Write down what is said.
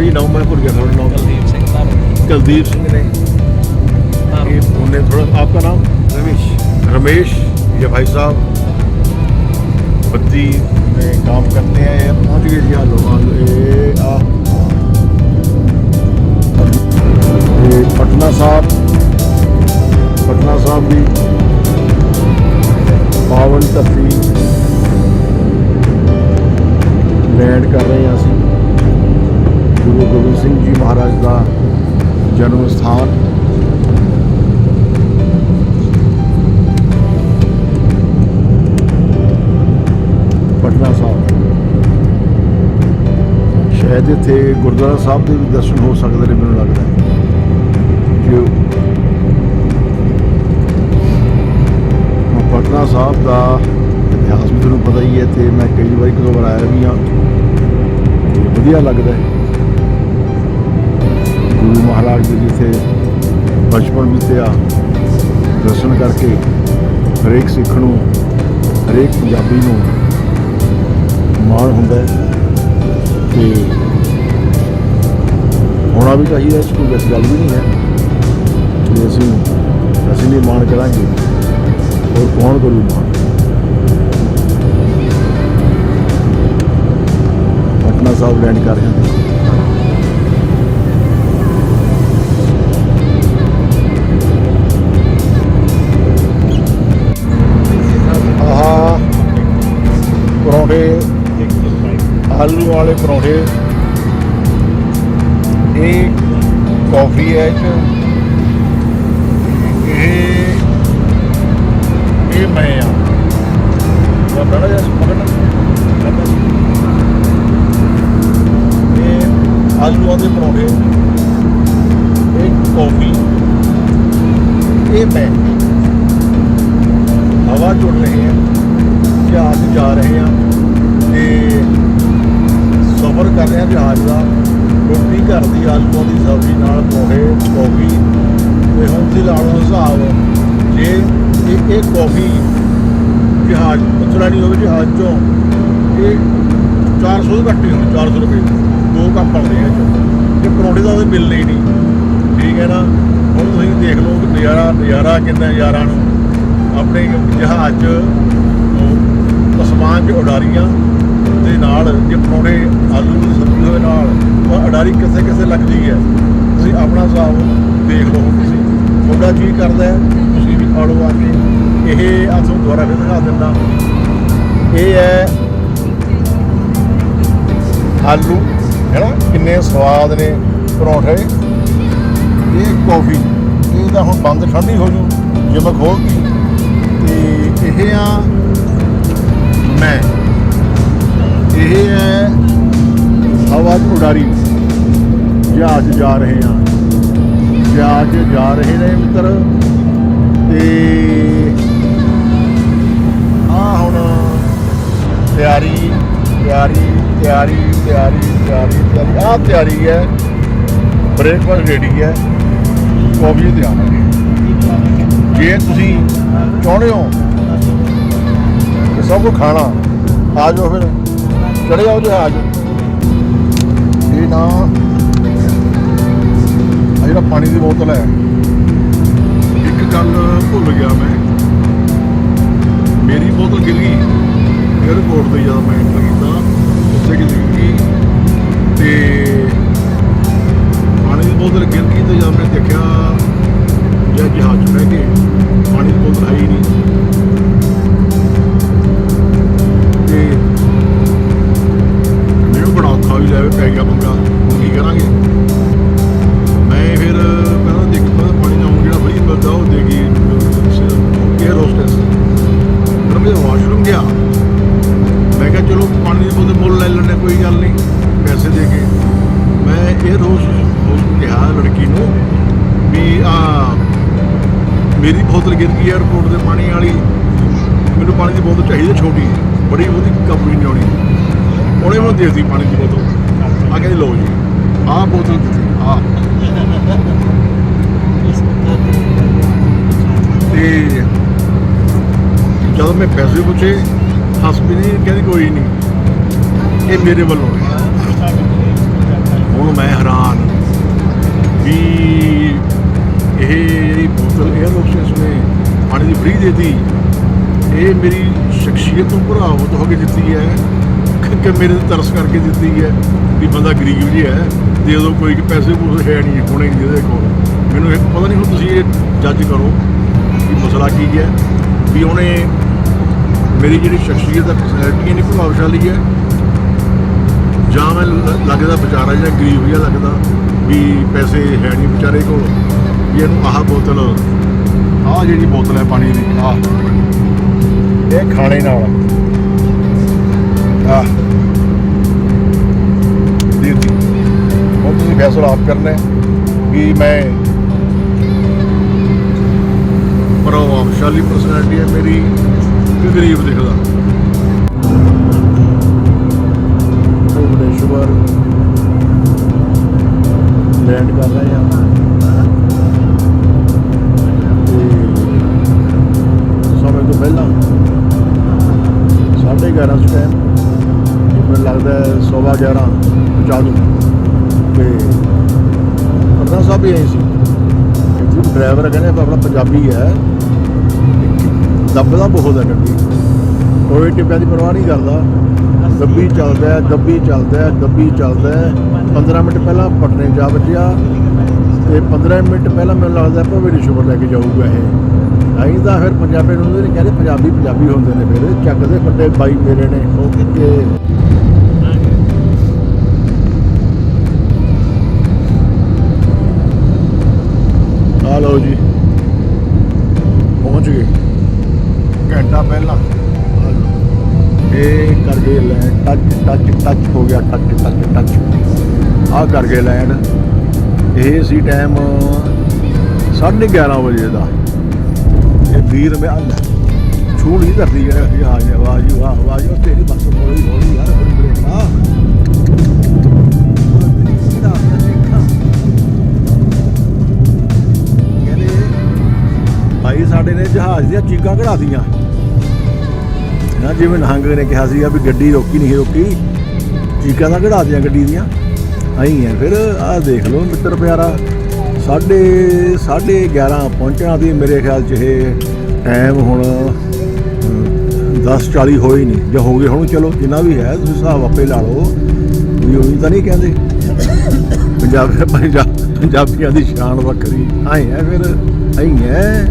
ਭਾਜੀ ਨਾਮ ਮੈਂ ਭੁੱਲ ਗਿਆ ਤੁਹਾਡਾ ਨਾਮ। ਕੁਲਦੀप सिंह तारंगी ਕੁਲਦੀप ਸਿੰਘ। ਨੇ ਇਹ ਉਹਨੇ ਥੋੜਾ ਆਪਕਾ ਨਾਮ? रमेश रमेश ये भाई साहब पति में काम करते हैं अपना ਗੁਰੂ ਸਿੰਘ ਜੀ ਮਹਾਰਾਜ ਦਾ ਜਨਮ ਸਥਾਨ। ਪਟਨਾ ਸਾਹਿਬ। ਸ਼ਾਇਦ ਇੱਥੇ ਗੁਰਦੁਆਰਾ ਸਾਹਿਬ ਦੇ ਵੀ ਦਰਸ਼ਨ ਹੋ ਸਕਦੇ ਨੇ, ਮੈਨੂੰ ਲੱਗਦਾ। ਹੈ ਕਿ ਪਟਨਾ ਸਾਹਿਬ ਦਾ ਇਤਿਹਾਸ ਵੀ ਤੁਹਾਨੂੰ ਪਤਾ ਹੀ ਹੈ ਤੇ ਮੈਂ ਕਈ ਵਾਰੀ ਕਦੋਂ ਵਾਰ ਆਇਆ ਵੀ ਹਾਂ। ਵਧੀਆ ਲੱਗਦਾ ਹੈ। ਗੁਰੂ ਮਹਾਰਾਜ ਜੀ ਜਿੱਥੇ ਬਚਪਨ ਬੀਤਿਆ, ਦਰਸ਼ਨ ਕਰਕੇ ਹਰੇਕ ਸਿੱਖ ਨੂੰ, ਹਰੇਕ ਪੰਜਾਬੀ ਨੂੰ ਮਾਣ ਹੁੰਦਾ ਹੈ ਤੇ ਹੋਣਾ ਵੀ ਚਾਹੀਦਾ ਇਸ ਕੋਈ ਵੈਸੇ ਗੱਲ ਵੀ ਨਹੀਂ ਹੈ। ਕਿ ਅਸੀਂ ਅਸੀਂ ਨਹੀਂ ਮਾਣ ਕਰਾਂਗੇ, ਹੋਰ ਕੌਣ ਕਰੂ ਮਾਣ? ਪਟਨਾ ਸਾਹਿਬ ਲੈਂਡ ਕਰ ਰਹੇ ਪਰੌਂਠੇ ਆਲੂ ਵਾਲੇ ਪਰੌਂਠੇ। ਇਹ ਕਾਫੀ ਹੈ ਇਹ 'ਚ ਇਹ ਇਹ ਮੈਂ ਆ। ਬੜਾ ਜਿਹਾ ਪਕੜਨਾ ਇਹ ਆਲੂਆਂ ਦੇ ਪਰੌਂਠੇ। ਇਹ ਕਾਫੀ ਇਹ ਮੈਂ। ਹਵਾ ਚੁੜ ਰਹੇ ਹਾਂ ਜਹਾਜ਼ 'ਚ ਜਾ ਰਹੇ ਹਾਂ ਸਫ਼ਰ ਕਰ ਰਿਹਾ ਜਹਾਜ਼ ਦਾ। ਰੋਟੀ ਘਰ ਦੀ ਆਲੂਆਂ ਦੀ ਸਬਜ਼ੀ ਨਾਲ ਪੋਹੇ ਕੌਫੀ ਤੇ ਹੁਣ ਦੀ ਲਾ ਹਿਸਾਬ। ਜੇ ਇਹ ਇਹ ਕੌਫੀ ਜਹਾਜ਼ ਉਤਰਾ ਨਹੀਂ ਹੋਵੇ ਜਹਾਜ਼ ਚੋਂ, ਇਹ 400 ਤੋਂ ਘੱਟ ਨਹੀਂ ਹੋਣੀ 400 ਰੁਪਏ। ਦੋ ਕੱਪ ਬਣਦੇ ਆ ਇਹ ਪਰੌਂਠੇ ਦਾ ਉਹਦੇ ਮਿਲਣੇ ਹੀ ਨਹੀਂ। ਠੀਕ ਹੈ ਨਾ? ਹੁਣ ਤੁਸੀਂ ਦੇਖ ਲਓ ਕਿ ਨਜ਼ਾਰਾ ਨਜ਼ਾਰਾ ਕਿੰਨਾ ਯਾਰਾਂ ਨੂੰ। ਆਪਣੇ ਜਹਾਜ਼ 'ਚ ਉਹ ਅਸਮਾਨ 'ਚ ਉਡਾਰੀਆਂ। ਦੇ ਨਾਲ ਜੇ ਪਰੌਂਠੇ ਆਲੂ ਦੀ ਸਬਜ਼ੀ ਹੋਵੇ ਨਾਲ ਤਾਂ ਉਡਾਰੀ ਕਿਸੇ ਕਿਸੇ ਲੱਗਦੀ ਹੈ। ਤੁਸੀਂ ਆਪਣਾ ਹਿਸਾਬ ਦੇਖ ਲਓ ਤੁਸੀਂ। ਤੁਹਾਡਾ ਕੀ ਕਰਦਾ ਤੁਸੀਂ ਵੀ ਖਾ ਲਓ ਆ ਕੇ। ਇਹ ਆ ਤੁਹਾਨੂੰ ਦੁਬਾਰਾ ਫਿਰ ਦਿਖਾ ਦਿੰਦਾ। ਇਹ ਹੈ ਆਲੂ। ਹੈ ਨਾ ਕਿੰਨੇ ਸਵਾਦ ਨੇ ਪਰੌਂਠੇ। ਇਹ ਕੌਫੀ। ਇਹ ਤਾਂ ਹੁਣ ਬੰਦ ਠੰਡੀ ਹੋ ਜੂ। ਜੇ ਮੈਂ ਖੋਲਦੀ ਤੇ ਇਹ ਆ ਮੈਂ। ਇਹ ਹੈ ਹਵਾ ਉਡਾਰੀ। ਜਹਾਜ਼ ਜਾ ਰਹੇ ਹਾਂ। ਜਹਾਜ਼ ਜਾ ਰਹੇ ਨੇ ਮਿੱਤਰ। ਤੇ ਆ ਹੁਣ ਤਿਆਰੀ ਤਿਆਰੀ ਤਿਆਰੀ ਤਿਆਰੀ ਤਿਆਰੀ ਤਿਆਰੀ। ਆ ਤਿਆਰੀ ਹੈ। ਬ੍ਰੇਕਫਾਸਟ ਰੈਡੀ ਹੈ। ਕੌਫੀ ਤਿਆਰ ਹੈ ਜੇ ਤੁਸੀਂ ਚਾਹੁੰਦੇ ਹੋ ਕਿ ਸਭ ਕੁਝ ਖਾਣਾ, ਆ ਜਾਓ ਫਿਰ। ਚੜੇ ਜਾਓ ਜਹਾਜ਼ ਇਹ ਨਾ ਆ ਜਿਹੜਾ ਪਾਣੀ ਦੀ ਬੋਤਲ ਹੈ, ਇੱਕ ਗੱਲ ਭੁੱਲ ਗਿਆ ਮੈਂ। ਮੇਰੀ ਬੋਤਲ ਗਿਰ ਗਈ। 에어ਪੋਰਟ ਤੇ ਜਦੋਂ ਮੈਂ ਐਂਟਰ ਕੀਤਾ, ਉੱਥੇ ਗਿਰ ਗਈ। ਤੇ ਪਾਣੀ ਦੀ ਬੋਤਲ ਗਿਰ ਗਈ ਤੇ ਜਦ ਮੈਂ ਦੇਖਿਆ ਜਾਂ ਜਹਾਜ਼ 'ਚ ਬਹਿ ਕੇ ਪਾਣੀ ਦੀ ਬੋਤਲ ਹੈ ਹੀ ਨਹੀਂ। ਗੱਲ ਨਹੀਂ, ਪੈਸੇ ਦੇ ਕੇ। ਮੈਂ 에ਅਰ ਹੋਸਟ ਕਿਹਾ ਲੜਕੀ ਨੂੰ ਵੀ ਆ ਮੇਰੀ ਬੋਤਲ ਗਿਰ ਗਈ 에ਅਰਪੋਰਟ ਦੇ ਪਾਣੀ ਵਾਲੀ। ਮੈਨੂੰ ਪਾਣੀ ਦੀ ਬੋਤਲ ਚਾਹੀਦੀ ਹੈ ਛੋਟੀ। ਬੜੀ ਉਹਦੀ ਕੰਪਨੀ ਨਹੀਂ ਆਉਣੀ। ਉਹਨੇ ਮੈਨੂੰ ਦੇ ਦਿੱਤੀ ਪਾਣੀ ਦੀ ਬੋਤਲ। ਆ ਕਹਿੰਦੇ, ਲਓ ਜੀ, ਆਹ ਬੋਤਲ ਆ ਤੇ ਜਦੋਂ ਮੈਂ ਪੈਸੇ ਪੁੱਛੇ, ਹੱਸ ਵੀ ਨਹੀਂ, ਕਹਿੰਦੀ, ਕੋਈ ਨਹੀਂ। ਇਹ ਮੇਰੇ ਵੱਲੋਂ ਹੁਣ ਮੈਂ ਹੈਰਾਨ ਵੀ ਇਹ ਜਿਹੜੀ ਬੋਤਲ 에ਅਰ ਆਪਸ਼ਨਸ ਨੇ ਪਾਣੀ ਦੀ ਫ੍ਰੀ ਦਿੱਤੀ, ਇਹ ਮੇਰੀ ਸ਼ਖਸੀਅਤ ਨੂੰ ਭਰਾਵਤ ਹੋ ਕੇ ਦਿੱਤੀ ਹੈ, ਕਿ ਮੇਰੇ ਤੇ ਤਰਸ ਕਰਕੇ ਦਿੱਤੀ ਹੈ ਵੀ ਬੰਦਾ ਗਰੀਬ ਜਿਹਾ ਹੈ ਦੇ ਉਦੋਂ ਕੋਈ ਪੈਸੇ ਪੂਸੇ ਹੈ ਨਹੀਂ, ਹੋਣੇ ਜਿਹਦੇ ਕੋਲ। ਮੈਨੂੰ ਇੱਕ ਪਤਾ ਨਹੀਂ ਹੁਣ ਤੁਸੀਂ ਇਹ ਜੱਜ ਕਰੋ ਕਿ ਮਸਲਾ ਕੀ ਹੈ, ਵੀ ਉਹਨੇ ਮੇਰੀ ਜਿਹੜੀ ਸ਼ਖਸੀਅਤ ਦਾ ਪਰਸਨੈਲਿਟੀ ਨਹੀਂ ਪ੍ਰਭਾਵਸ਼ਾਲੀ ਹੈ ਜਾਂ ਮੈਂ ਲੱਗਦਾ ਵਿਚਾਰਾ ਜਿਹੜਾ ਗਰੀਬ ਜਿਹਾ ਲੱਗਦਾ ਵੀ ਪੈਸੇ ਹੈ ਨਹੀਂ ਵਿਚਾਰੇ ਕੋਲ, ਵੀ ਇਹਨੂੰ ਆਹ ਬੋਤਲ, ਆਹ ਜਿਹੜੀ ਬੋਤਲ ਹੈ ਪਾਣੀ ਦੀ, ਆਹ। ਇਹ ਖਾਣੇ ਨਾਲ। ਆਹ। ਵੀਰ ਜੀ, ਹੁਣ ਤੁਸੀਂ ਫੈਸਲਾ ਆਪ ਕਰਨਾ ਹੈ ਕਿ ਮੈਂ ਪ੍ਰਭਾਵਸ਼ਾਲੀ ਪਰਸਨੈਲਿਟੀ ਹੈ ਮੇਰੀ, ਕਿ ਗਰੀਬ ਦਿਖਦਾ। ਭੁਵਨੇਸ਼ਵਰ ਲੈਂਡ ਕਰ ਰਹੇ ਹਾਂ ਤੇ ਸਮੇਂ ਤੋਂ ਪਹਿਲਾਂ ਸਾਢੇ 11 ਇਸ ਟਾਈਮ ਮੈਨੂੰ ਲੱਗਦਾ ਹੈ ਸਵਾ 11 ਪਹੁੰਚਾ ਦੂੰ ਤੇ ਪ੍ਰਧਾਨ ਸਾਹਿਬ ਵੀ ਆਏ ਸੀ। ਜੀ ਡਰਾਈਵਰ ਕਹਿੰਦੇ ਆਪਣਾ ਪੰਜਾਬੀ ਹੈ। ਦੱਬਦਾ ਬਹੁਤ ਹੈ ਗੱਡੀ। ਕੋਈ ਟਿੱਪਿਆਂ ਦੀ ਪਰਵਾਹ ਨਹੀਂ ਕਰਦਾ। ਗੱਬੀ ਚੱਲਦਾ ਹੈ, ਗੱਬੀ ਚੱਲਦਾ ਹੈ, ਗੱਬੀ ਚੱਲਦਾ ਹੈ। 15 ਮਿੰਟ ਪਹਿਲਾਂ ਪਟਨੇ ਜਾ ਵੱਜਿਆ ਤੇ 15 ਮਿੰਟ ਪਹਿਲਾਂ ਮੈਨੂੰ ਲੱਗਦਾ ਭਵੇੜੀ ਸ਼ੁਭਰ ਲੈ ਕੇ ਜਾਊਗਾ ਇਹ। ਆਈ ਤਾਂ ਫਿਰ ਪੰਜਾਬੀ ਨੂੰ ਨਹੀਂ ਕਹਿੰਦੇ, ਪੰਜਾਬੀ ਪੰਜਾਬੀ ਹੁੰਦੇ ਨੇ ਫਿਰ। ਚੱਕਦੇ ਵੱਡੇ ਬਾਈ ਮੇਰੇ ਨੇ, ਉਹ ਕਿ ਟੱਚ ਆ ਕਰ ਗਏ ਲੈਂਡ ਇਹ ਸੀ ਟਾਈਮ 11:30 ਵਜੇ ਦਾ। ਇਹ ਵੀਰ ਮੈਂ ਛੂੜ ਨਹੀਂ ਕਰਦੀ ਜਿਹੜੇ ਆ ਗਿਆ ਵਾਹ ਜੀ, ਵਾਹ ਵਾਹ ਜੀ, ਤੇਰੀ ਬੱਸ ਹੌਲੀ ਹੌਲੀ ਯਾਰ ਹੌਲੀ ਬ੍ਰੇਕ ਆ ਭਾਈ ਸਾਡੇ ਨੇ ਜਹਾਜ਼ ਦੀਆਂ ਚੀਕਾਂ ਕਢਾਤੀਆਂ। ਨਾ ਜਿਵੇਂ ਨਹੰਗ ਨੇ ਕਿਹਾ ਸੀਗਾ ਵੀ ਗੱਡੀ ਰੋਕੀ ਨਹੀਂ ਰੋਕੀ, ਚੀਕਾਂ ਤਾਂ ਕਢਾ ਗੱਡੀ ਦੀਆਂ। ਆਈ ਹੈ ਫਿਰ, ਆਹ ਦੇਖ ਲਓ ਮਿੱਤਰ ਪਿਆਰਾ ਸਾਢੇ ਸਾਢੇ 11 ਪਹੁੰਚਣਾ ਦੀ ਮੇਰੇ ਖਿਆਲ ਚ ਇਹ ਟਾਈਮ ਹੁਣ 10:40 ਹੋਈ ਨਹੀਂ ਜਾਂ ਹੋ ਗਏ ਹੁਣ, ਚਲੋ ਜਿੰਨਾ ਵੀ ਹੈ, ਤੁਸੀਂ ਹਿਸਾਬ ਆਪੇ ਲਾ ਲਓ, ਵੀ ਉਹੀ ਤਾਂ ਨਹੀਂ ਕਹਿੰਦੇ। ਪੰਜਾਬ ਪੰਜਾਬ, ਪੰਜਾਬੀਆਂ ਦੀ ਸ਼ਾਨ ਵੱਖਰੀ ਆਈ ਹੈ ਫਿਰ, ਆਈ ਹੈ